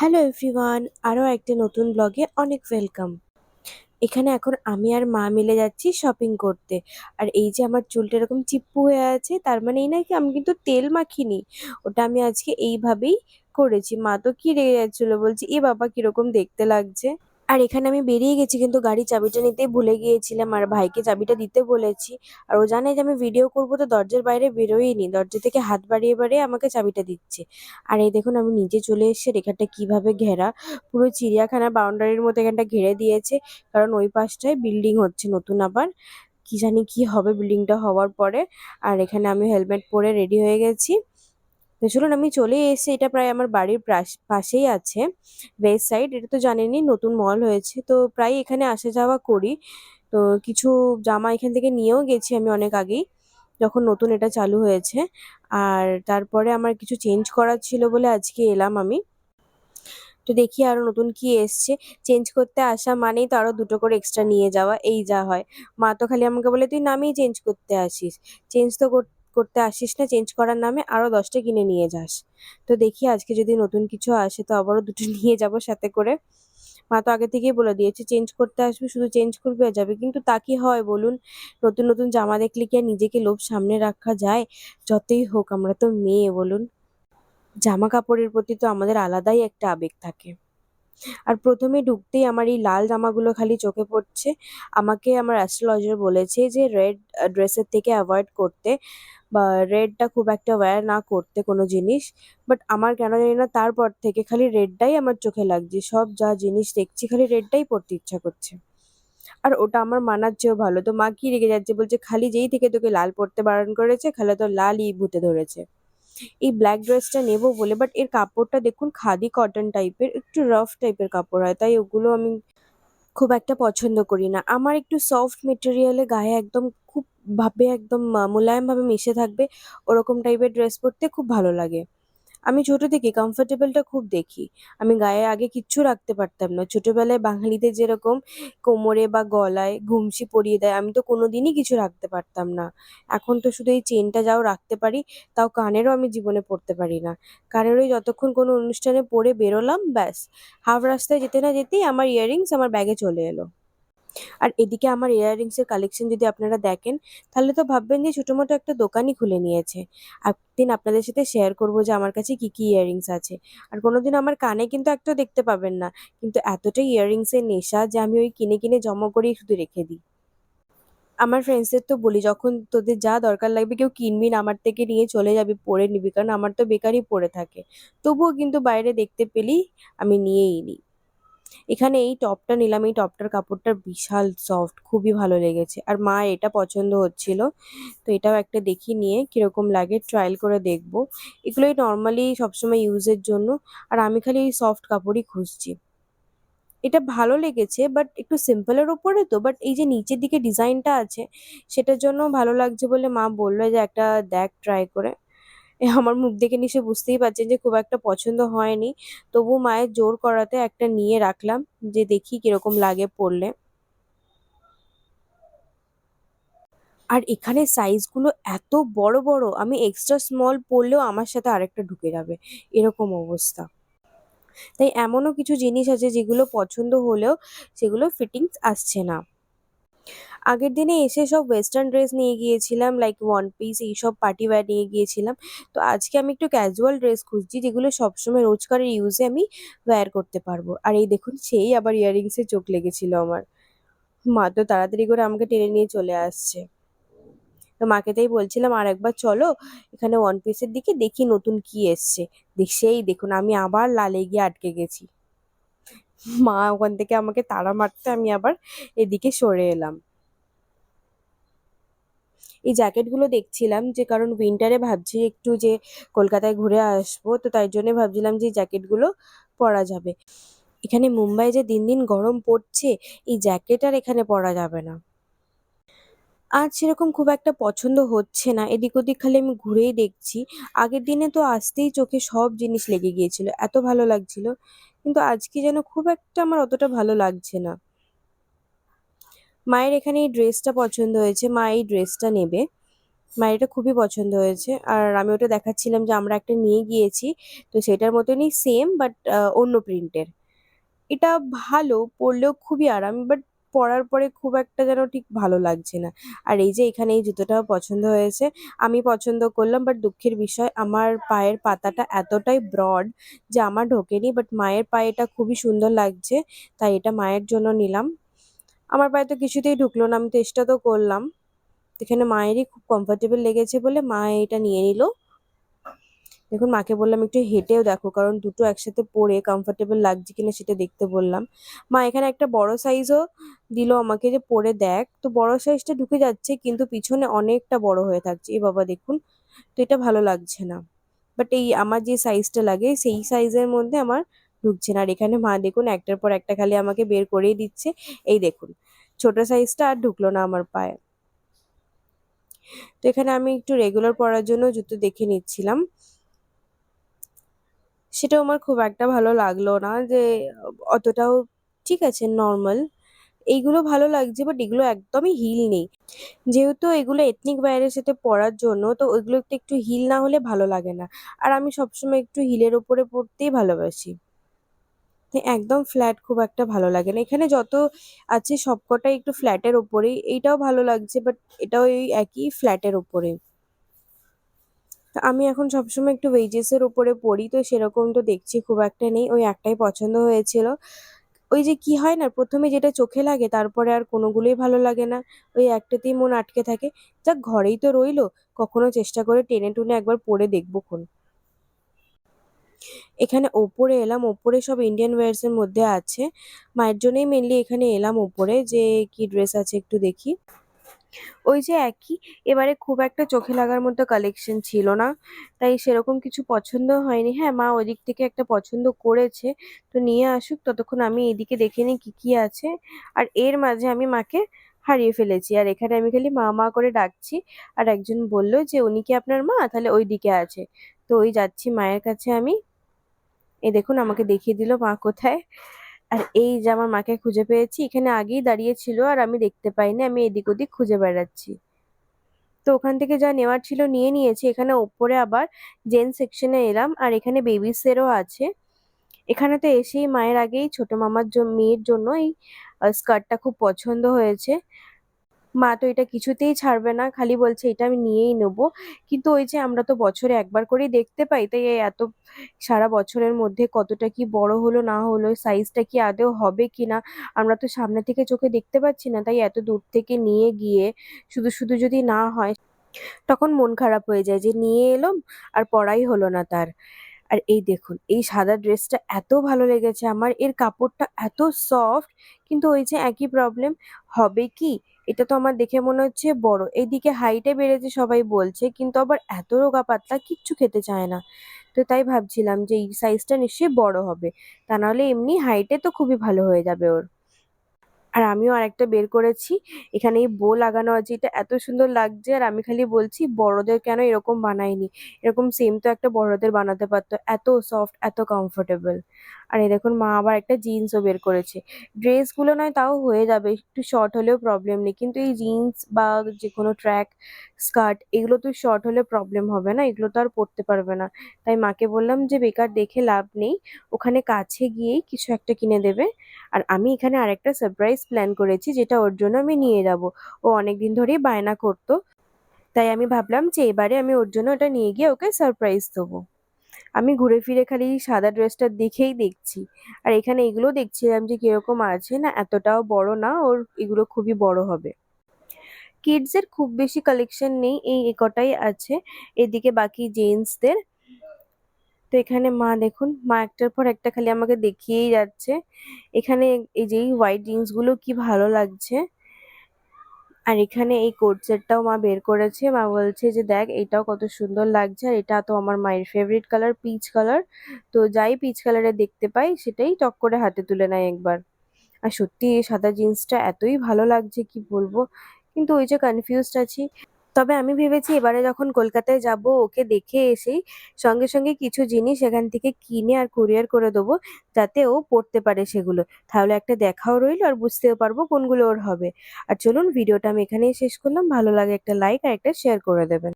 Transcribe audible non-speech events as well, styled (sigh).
Hello everyone, আরও একটা নতুন ব্লগে অনেক ওয়েলকাম। এখানে এখন আমি আর মা মিলে যাচ্ছি শপিং করতে। আর এই যে আমার চুলটা এরকম চিপ্পু হয়ে আছে, তার মানে এই না কি আমি কিন্তু তেল মাখিনি, ওটা আমি আজকে এইভাবেই করেছি। মা তো কী রেগে যাচ্ছিল বলছি, এ বাবা কীরকম দেখতে লাগছে? আর এখানে আমি বেরিয়ে গেছি, কিন্তু গাড়ির চাবিটা নিতে ভুলে গিয়েছিলাম আর ভাইকে চাবিটা দিতে বলেছি। আর ও জানে যে আমি ভিডিও করব, তো দরজার বাইরে বেরোইনি দরজা থেকে হাত বাড়িয়ে বাড়িয়ে আমাকে চাবিটা দিচ্ছে। আর এই দেখুন, আমি নিচে চলে এসেছি আর এখানটা কীভাবে ঘেরা। পুরো চিড়িয়াখানা বাউন্ডারির মতো এখানটা ঘিরে দিয়েছে। কারণ ওই পাশটায় বিল্ডিং হচ্ছে নতুন আবার। কি জানি কি হবে বিল্ডিংটা হওয়ার পরে। আর এখানে আমি হেলমেট পরে রেডি হয়ে গেছি। তো চলুন আমি চলে এসেছি এটা প্রায় আমার বাড়ির পাশেই আছে, ওয়েস্ট সাইড। এটা তো জানেনই, নতুন মল হয়েছে। তো প্রায় এখানে আসা যাওয়া করি। তো কিছু জামা এখান থেকে নিয়েও গেছি আমি অনেক আগেই, যখন নতুন এটা চালু হয়েছে। আর তারপরে আমার কিছু চেঞ্জ করার ছিল বলে আজকে এলাম আমি। তো দেখি আরও নতুন কি এসছে। চেঞ্জ করতে আসা মানেই তো আরও দুটো করে এক্সট্রা নিয়ে যাওয়া, এই যা হয়। মা তো খালি আমাকে বলে, তুই নামেই চেঞ্জ করতে আসিস। চেঞ্জ তো কর- করতে আসিস না চেঞ্জ করার নামে আরও দশটা কিনে নিয়ে যাস। তো দেখি আজকে যদি নতুন কিছু আসে তো আবারও দুটো (laughs) নিয়ে যাব সাথে করে। মা তো আগে থেকেই বলে দিয়েছে চেঞ্জ করতে আসবে, শুধু চেঞ্জ করবে যাবে। কিন্তু তা কি হয় বলুন? নতুন নতুন জামা দেখলে কি আর নিজেকে লোভ সামনে রাখা যায়? যতই হোক, আমরা তো মেয়ে বলুন। জামা কাপড়ের প্রতি তো আমাদের আলাদাই একটা আবেগ থাকে। আর প্রথমে ঢুকতেই আমার এই লাল জামাগুলো খালি চোখে পড়ছে। আমাকে আমার অ্যাস্ট্রোলজার বলেছে যে রেড ড্রেসের থেকে অ্যাভয়েড করতে বা রেডটা খুব একটা ওয়্যার না করতে কোনো জিনিস বাট আমার কেন জানি না তারপর থেকে খালি রেডটাই আমার চোখে লাগছে। সব যা জিনিস দেখছি খালি রেডটাই পড়তে ইচ্ছা করছে। আর ওটা আমার মানার চেয়েও ভালো। তো মা কি রেগে যাচ্ছে বলছে, খালি যেই থেকে তোকে লাল পরতে বারণ করেছে, খালি তো লালই ভূতে ধরেছে। এই ব্ল্যাক ড্রেসটা নেব বলে বাট এর কাপড়টা দেখুন খাদি কটন টাইপের একটু রাফ টাইপের কাপড় হয়, তাই ওগুলো আমি খুব একটা পছন্দ করি না। আমার একটু সফট মেটেরিয়ালে গায়ে একদম খুব ভাবে একদম মোলায়েমভাবে মিশে থাকবে, ওরকম টাইপের ড্রেস পরতে খুব ভালো লাগে। আমি ছোট থেকে কমফোর্টেবলটা খুব দেখি। আমি গায়ে আগে কিচ্ছু রাখতে পারতাম না। ছোটবেলায় বাঙালিদের যেরকম কোমরে বা গলায় ঘুমসি পরিয়ে দেয়, আমি তো কোনোদিনই কিছু রাখতে পারতাম না। এখন তো শুধু এই চেনটা যাও রাখতে পারি, তাও কানেরও আমি জীবনে পড়তে পারি না। কানেরও যতক্ষণ কোনো অনুষ্ঠানে পরে বেরোলাম, ব্যাস। হাফ রাস্তায় যেতে না যেতেই আমার ইয়াররিংস আমার ব্যাগে চলে এলো। আর এদিকে আমার ইয়াররিংস এর কালেকশন যদি আপনারা দেখেন, তাহলে তো ভাববেন যে ছোটমোটো একটা দোকানই খুলে নিয়েছে। একদিন আপনাদের সাথে শেয়ার করব যে আমার কাছে কি কি ইয়াররিংস আছে। আর কোনোদিন আমার কানে কিন্তু একটাও দেখতে পাবেন না। কিন্তু এতটাই ইয়াররিংস এর নেশা যে আমি ওই কিনে কিনে জমা করেই শুধু রেখে দিই। আমার ফ্রেন্ডসদের তো বলি, যখন তোদের যা দরকার লাগবে, কেউ কিনবি না, আমার থেকে নিয়ে চলে যাবি, পরে নিবি। কারণ আমার তো বেকারই পড়ে থাকে। তবুও কিন্তু বাইরে দেখতে পেলেই আমি নিয়েই নিই। এখানে এই টপটা নিলাম, এই টপটার কাপড়টা বিশাল সফট, খুবই ভালো লেগেছে। আর মা এটা পছন্দ হচ্ছিল, তো এটাও একটা দেখি নিয়ে কীরকম লাগে ট্রায়াল করে দেখব। এগুলোই নর্মালি সবসময় ইউজের জন্য, আর আমি খালি এই সফট কাপড়ই খুঁজছি। এটা ভালো লেগেছে বাট একটু সিম্পলের ওপরে তো বাট এই যে নিচের দিকে ডিজাইনটা আছে, সেটার জন্য ভালো লাগছে বলে মা বলল যে একটা দেখ ট্রাই করে। আমার মুখ দেখে নিশ্চয়ই বুঝতেই পারছেন যে খুব একটা পছন্দ হয়নি। তবু মায়ের জোর করাতে একটা নিয়ে রাখলাম যে দেখি কীরকম লাগে পরলে। আর এখানে সাইজগুলো এত বড় বড়, আমি এক্সট্রা স্মল পরলেও আমার সাথে আরেকটা ঢুকে যাবে। এরকম অবস্থা। তাই এমনও কিছু জিনিস আছে যেগুলো পছন্দ হলেও সেগুলো ফিটিংস আসছে না। আগের দিনে এসে সব ওয়েস্টার্ন ড্রেস নিয়ে গিয়েছিলাম লাইক ওয়ান পিস এইসব পার্টি ওয়্যার নিয়ে গিয়েছিলাম। তো আজকে আমি একটু ক্যাজুয়াল ড্রেস খুঁজছি, যেগুলো সবসময় রোজকারের ইউজে আমি ওয়্যার করতে পারব। আর এই দেখুন, সেই আবার ইয়াররিংসে চোখ লেগেছিল আমার। মা তো তাড়াতাড়ি করে আমাকে টেনে নিয়ে চলে আসছে। তো মাকে তাই বলছিলাম, আর একবার চলো এখানে ওয়ান পিসের দিকে দেখি নতুন কি এসছে। সেই দেখুন, আমি আবার লালে গিয়ে আটকে গেছি। মা ওখান থেকে আমাকে তাড়া মারতে আমি আবার এদিকে সরে এলাম। এই জ্যাকেটগুলো দেখছিলাম যে, কারণ উইন্টারে ভাবছি একটু যে কলকাতায় ঘুরে আসব, তো তাই জন্য ভাবছিলাম যে জ্যাকেটগুলো পরা যাবে। এখানে মুম্বাই যে দিন দিন গরম পড়ছে, এই জ্যাকেট আর এখানে পরা যাবে না। আজ সেরকম খুব একটা পছন্দ হচ্ছে না। এদিক ওদিক খালি আমি ঘুরেই দেখছি। আগের দিনে তো আসতেই চোখে সব জিনিস লেগে গিয়েছিল, এত ভালো লাগছিল। কিন্তু আজকে যেন খুব একটা আমার অতটা ভালো লাগছে না। মায়ের এখানে এই ড্রেসটা পছন্দ হয়েছে, মা এই ড্রেসটা নেবে। মায়ের এটা খুবই পছন্দ হয়েছে। আর আমি ওটা দেখাচ্ছিলাম যে আমরা একটা নিয়ে গিয়েছি, তো সেটার মতনই সেম বাট অন্য প্রিন্টের এটা ভালো, পরলেও খুবই আরাম বাট পরার পরে খুব একটা যেন ঠিক ভালো লাগছে না। আর এই যে এখানে এই জুতোটাও পছন্দ হয়েছে। আমি পছন্দ করলাম বাট দুঃখের বিষয়, আমার পায়ের পাতাটা এতটাই ব্রড যে আমার ঢোকেনি বাট মায়ের পায়ে এটা খুবই সুন্দর লাগছে, তাই এটা মায়ের জন্য নিলাম। আমার পায়ে তো কিছুতেই ঢুকলো না, আমি চেষ্টা তো করলাম। এখানে মায়েরই খুব কমফোর্টেবল লেগেছে বলে মা এটা নিয়ে নিল। দেখুন, মাকে বললাম, একটু হেঁটেও দেখো, কারণ দুটো একসাথে পরে কমফোর্টেবল লাগছে কিনা সেটা দেখতে বললাম। মা এখানে একটা বড় সাইজও দিল আমাকে যে পরে দেখ। তো বড় সাইজটা ঢুকে যাচ্ছে, কিন্তু পিছনে অনেকটা বড় হয়ে থাকছে। এ বাবা, দেখুন, তো এটা ভালো লাগছে না। বাট এই আমার যে সাইজটা লাগে, সেই সাইজের মধ্যে আমার ঢুকছে না আর এখানে মা দেখুন, একটার পর একটা খালি আমাকে বের করেই দিচ্ছে। এই দেখুন, ছোট সাইজটা আর ঢুকলো না আমার পায়ে। তো এখানে আমি একটু রেগুলার পরার জন্য জুতো দেখে নিচ্ছিলাম। সেটাও আমার খুব একটা ভালো লাগল না যে, অতটাও ঠিক আছে নর্মাল এইগুলো ভালো লাগছে বাট এগুলো একদমই হিল নেই। যেহেতু এগুলো এথনিক ওয়্যারের সাথে পরার জন্য, তো ওইগুলোতে একটু হিল না হলে ভালো লাগে না। আর আমি সবসময় একটু হিলের ওপরে পরতেই ভালোবাসি। একদম ফ্ল্যাট খুব একটা ভালো লাগে না। এখানে যত আছে সবকটাই একটু ফ্ল্যাটের ওপরেই। এইটাও ভালো লাগছে বাট এটাও এই একই ফ্ল্যাটের ওপরে। আমি এখন সবসময় একটু ওয়েজেসের ওপরে পড়ি, তো সেরকম তো দেখছি খুব একটা নেই। ওই একটাই পছন্দ হয়েছিল। ওই যে কি হয় না, প্রথমে যেটা চোখে লাগে তারপরে আর কোনোগুলোই ভালো লাগে না। ওই একটাতেই মন আটকে থাকে। যাক, ঘরেই তো রইল। কখনো চেষ্টা করে টেনে টুনে একবার পরে দেখব খন। এখানে ওপরে এলাম, ওপরে সব ইন্ডিয়ান ওয়্যারস এর মধ্যে আছে। মায়ের জন্যই মেনলি এখানে এলাম ওপরে, যে কি ড্রেস আছে একটু দেখি। ওই যে একই, এবারে খুব একটা চোখে লাগার মতো কালেকশন ছিল না, তাই সেরকম কিছু পছন্দ হয়নি। হ্যাঁ মা ওদিক থেকে একটা পছন্দ করেছে, তো নিয়ে আসুক, ততক্ষণ আমি এদিকে দেখে নিই কী কী আছে। আর এর মাঝে আমি মাকে হারিয়ে ফেলেছি, আর এখানে আমি খালি মা মা করে ডাকছি, আর একজন বলল যে, উনি কি আপনার মা? তাহলে ওই দিকে আছে। তো ওই যাচ্ছি, মায়ের কাছে আমি এই দেখুন, আমাকে দেখিয়ে দিল মা কোথায়। আর এই যে আমার মাকে খুঁজে পেয়েছি, এখানে আগেই দাঁড়িয়ে ছিল আর আমি দেখতে পাইনি, আমি এদিক ওদিক খুঁজে বেড়াচ্ছি। তো ওখান থেকে যা নেওয়ার ছিল নিয়ে নিয়েছি, এখানে ওপরে আবার জেন্টস সেকশনে এলাম আর এখানে বেবিসেরও আছে। এখানে তো এসেই মায়ের আগেই ছোট মামার মেয়ের জন্য এই স্কার্টটা খুব পছন্দ হয়েছে। মা, তো এটা কিছুতেই ছাড়বে না, খালি বলছে এটা আমি নিয়েই নেব। কিন্তু ওই যে আমরা তো বছরে একবার করেই দেখতে পাই, তাই এত সারা বছরের মধ্যে কতটা কি বড় হলো, না হলো সাইজটা কি আদৌ হবে কি না, আমরা তো সামনে থেকে চোখে দেখতে পাচ্ছি না, তাই এত দূর থেকে নিয়ে গিয়ে শুধু শুধু যদি না হয়, তখন মন খারাপ হয়ে যায় যে নিয়ে এলাম আর পড়াই হলো না তার। আর এই দেখুন, এই সাদা ড্রেসটা এত ভালো লেগেছে আমার, এর কাপড়টা এত সফট কিন্তু ওই যে একই প্রবলেম হবে কি? এটা তো আমার দেখে মনে হচ্ছে বড়। এইদিকে হাইটে বেড়েছে সবাই বলছে, কিন্তু আবার এত রোগা পাতলা কিচ্ছু খেতে চায় না। তো তাই ভাবছিলাম যে এই সাইজটা নিশ্চয়ই বড় হবে। তা নাহলে এমনি হাইটে তো খুবই ভালো হয়ে যাবে ওর। আর আমিও আরেকটা বের করেছি। এখানে এই বো লাগানো আছে, এটা এত সুন্দর লাগছে। আর আমি খালি বলছি, বড়দের কেন এরকম বানায়নি? এরকম সেম তো একটা বড়দের বানাতে পারতো। এত সফট এত কমফোর্টেবল আর এই দেখুন, মা আবার একটা জিন্সও বের করেছে। ড্রেসগুলো নয়, তাও হয়ে যাবে। একটু শর্ট হলেও প্রবলেম নেই। কিন্তু এই জিন্স বা যে কোনো ট্র্যাক স্কার্ট এগুলো তো শর্ট হলে প্রবলেম হবে না। এগুলো তো আর পরতে পারবে না। তাই মাকে বললাম যে, বেকার দেখে লাভ নেই। ওখানে কাছে গিয়েই কিছু একটা কিনে দেবে। আর আমি এখানে আরেকটা সারপ্রাইজ প্ল্যান করেছি, যেটা ওর জন্য আমি নিয়ে যাব। ও অনেকদিন ধরেই বায়না করতো। তাই আমি ভাবলাম যে, এবারে আমি ওর জন্য ওটা নিয়ে গিয়ে ওকে সারপ্রাইজ দেবো। আমি ঘুরে ফিরে খালি সাদা ড্রেসটা দেখেই দেখছি। আর এখানে এগুলো দেখছিলাম যে কীরকম আছে না, এতটাও বড় না, ওর এগুলো খুবই বড় হবে। কিডস এর খুব বেশি কালেকশন নেই, এই একটাই আছে। এদিকে বাকি জেন্টসদের তো এখানে মা দেখুন, মা একটার পর একটা খালি আমাকে দেখিয়েই যাচ্ছে। এখানে এই যে হোয়াইট জিন্সগুলো কি ভালো লাগছে। আর এখানে এই কোট সেটটাও মা বের করেছে। মা বলছে যে, দেখ, এটাও কত সুন্দর লাগছে আর এটা তো আমার মায়ের ফেভারিট কালার পিচ কালার তো যাই পিচ কালারে দেখতে পাই, সেটাই টক করে হাতে তুলে নেয় একবার। আর সত্যি, এই সাদা জিন্সটা এতই ভালো লাগছে, কি বলব? কিন্তু ওই যে কনফিউজড আছি। তবে আমি ভেবেছি এবারে যখন কলকাতায় যাব, ওকে দেখে এসেই সঙ্গে সঙ্গে কিছু জিনিস এখান থেকে কিনে আর কুরিয়ার করে দেবো, যাতে ও পড়তে পারে সেগুলো। তাহলে একটা দেখাও রইল আর বুঝতেও পারব কোনগুলো ওর হবে। আর চলুন, ভিডিওটা আমি এখানেই শেষ করলাম। ভালো লাগে একটা লাইক আর একটা শেয়ার করে দেবেন।